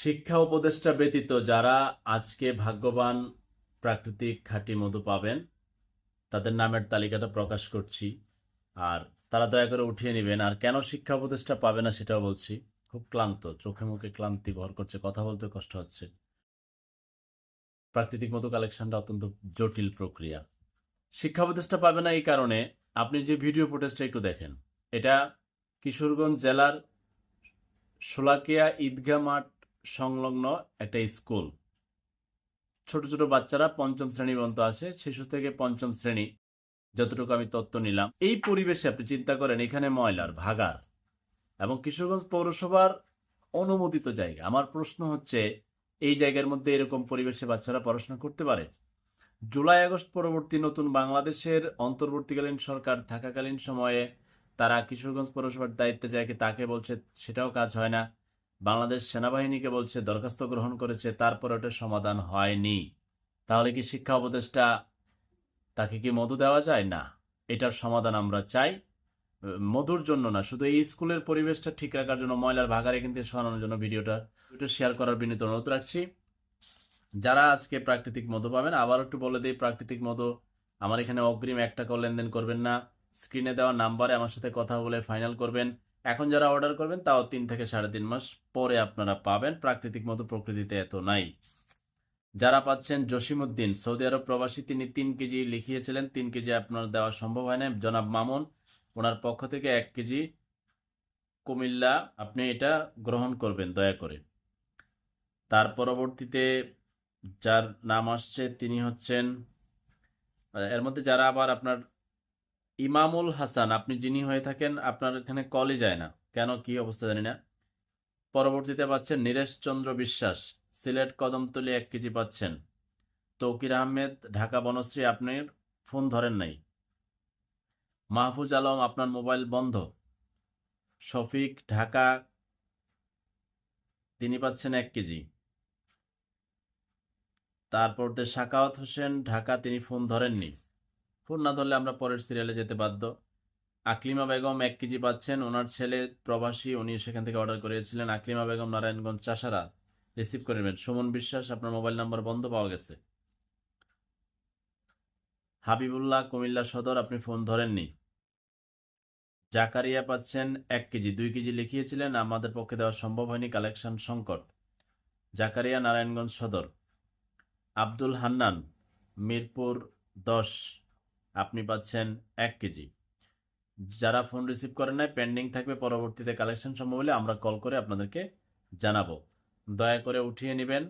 শিক্ষা উপদেষ্টা ব্যতীত যারা আজকে ভাগ্যবান প্রাকৃতিক খাঁটি মধু পাবেন, তাদের নামের তালিকাটা প্রকাশ করছি। আর তারা দয়া করে উঠিয়ে নেবেন। আর কেন শিক্ষা উপদেষ্টা পাবে না সেটাও বলছি। খুব ক্লান্ত, চোখে মুখে ক্লান্তি ভর করছে, কথা বলতে কষ্ট হচ্ছে। প্রাকৃতিক মধু কালেকশনটা অত্যন্ত জটিল প্রক্রিয়া। শিক্ষা উপদেষ্টা পাবে না এই কারণে আপনি যে ভিডিও ফুটেজটা একটু দেখেন, এটা কিশোরগঞ্জ জেলার শোলাকিয়া ঈদগাহ মাঠ সংলগ্ন একটা স্কুল ছোট ছোট বাচ্চারা পঞ্চম শ্রেণি পর্যন্ত আসে। শিশু থেকে পঞ্চম শ্রেণি যতটুকু আমি তত্ত্ব নিলাম। এই পরিবেশে আপনি চিন্তা করেন, এখানে ময়লার ভাগার এবং কিশোরগঞ্জ পৌরসভার অনুমোদিত জায়গা। আমার প্রশ্ন হচ্ছে, এই জায়গার মধ্যে এরকম পরিবেশে বাচ্চারা পড়াশোনা করতে পারে? জুলাই, আগস্ট পরবর্তী নতুন বাংলাদেশের অন্তর্বর্তীকালীন সরকার থাকাকালীন সময়ে তারা কিশোরগঞ্জ পৌরসভার দায়িত্বে যায় তাকে বলছে সেটাও কাজ হয় না। বাংলাদেশ সেনাবাহিনীকে বলছে, দরখাস্ত গ্রহণ করেছে, তারপর ওটা সমাধান হয়নি। তাহলে কি শিক্ষা উপদেষ্টা তাকে কি মধু দেওয়া যায়? না, এটার সমাধান আমরা চাই, মধুর জন্য না, শুধু এই স্কুলের পরিবেশটা ঠিক রাখার জন্য, ময়লার ভাগারে কিন্তু সরানোর জন্য ভিডিওটা ভিডিও শেয়ার করার বিনীত অনুরোধ রাখছি। যারা আজকে প্রাকৃতিক মধু পাবেন আবার একটু বলে দিই, প্রাকৃতিক মধু, আমার এখানে অগ্রিম এক টাকাও লেনদেন করবেন না। স্ক্রিনে দেওয়া নাম্বারে আমার সাথে কথা বলে ফাইনাল করবেন। এখন যারা অর্ডার করবেন, তাও তিন থেকে সাড়ে তিন মাস পরে আপনারা পাবেন। প্রাকৃতিক মতো প্রকৃতিতে এত নাই। যারা পাচ্ছেন জসিমউদ্দিন, সৌদি আরব প্রবাসী, তিনি তিন কেজি লিখিয়েছিলেন। তিন কেজি আপনার দেওয়া সম্ভব হয় না জনাব মামুন, ওনার পক্ষ থেকে এক কেজি কুমিল্লা আপনি এটা গ্রহণ করবেন, দয়া করে। তার পরবর্তীতে যার নাম আসছে, তিনি হচ্ছেন, এর মধ্যে যারা আবার আপনার ইমামুল হাসান, আপনি যিনি হয়ে থাকেন, আপনার এখানে কলই যায় না। কেন? কি অবস্থা জানি না। পরবর্তীতে পাচ্ছেন নীরেশ চন্দ্র বিশ্বাস, সিলেট কদমতলি এক কেজি পাচ্ছেন। তৌকির আহমেদ, ঢাকা বনশ্রী আপনার ফোন ধরেন নাই। মাহফুজ আলম, আপনার মোবাইল বন্ধ। শফিক, ঢাকা, তিনি পাচ্ছেন এক কেজি। তারপর শাকাওয়াত হোসেন, ঢাকা, তিনি ফোন ধরেননি। ফোন না ধরলে আমরা পরের সিরিয়ালে যেতে বাধ্য। আকলিমা বেগম এক কেজি পাচ্ছেন। ওনার ছেলে প্রবাসী উনি সেখান থেকে অর্ডার করেছিলেন আকলিমা বেগম, নারায়ণগঞ্জ চাষারা রিসিভ করে নেবেন। সুমন বিশ্বাস, আপনার মোবাইল নাম্বার বন্ধ পাওয়া গেছে। হাবিবুল্লাহ কুমিল্লা সদর, আপনি ফোন ধরেননি। জাকারিয়া পাচ্ছেন এক কেজি। দুই কেজি লিখিয়েছিলেন। আমাদের পক্ষে দেওয়া সম্ভব হয়নি। কালেকশন সংকট। জাকারিয়া, নারায়ণগঞ্জ সদর। আব্দুল হান্নান, মিরপুর দশ। আপনি পাচ্ছেন এক কেজি। যারা ফোন রিসিভ করেন নাই পেন্ডিং থাকবে পরবর্তীতে কালেকশন সম্ভব হলে আমরা কল করে আপনাদেরকে জানাব। দয়া করে উঠিয়ে নেবেন।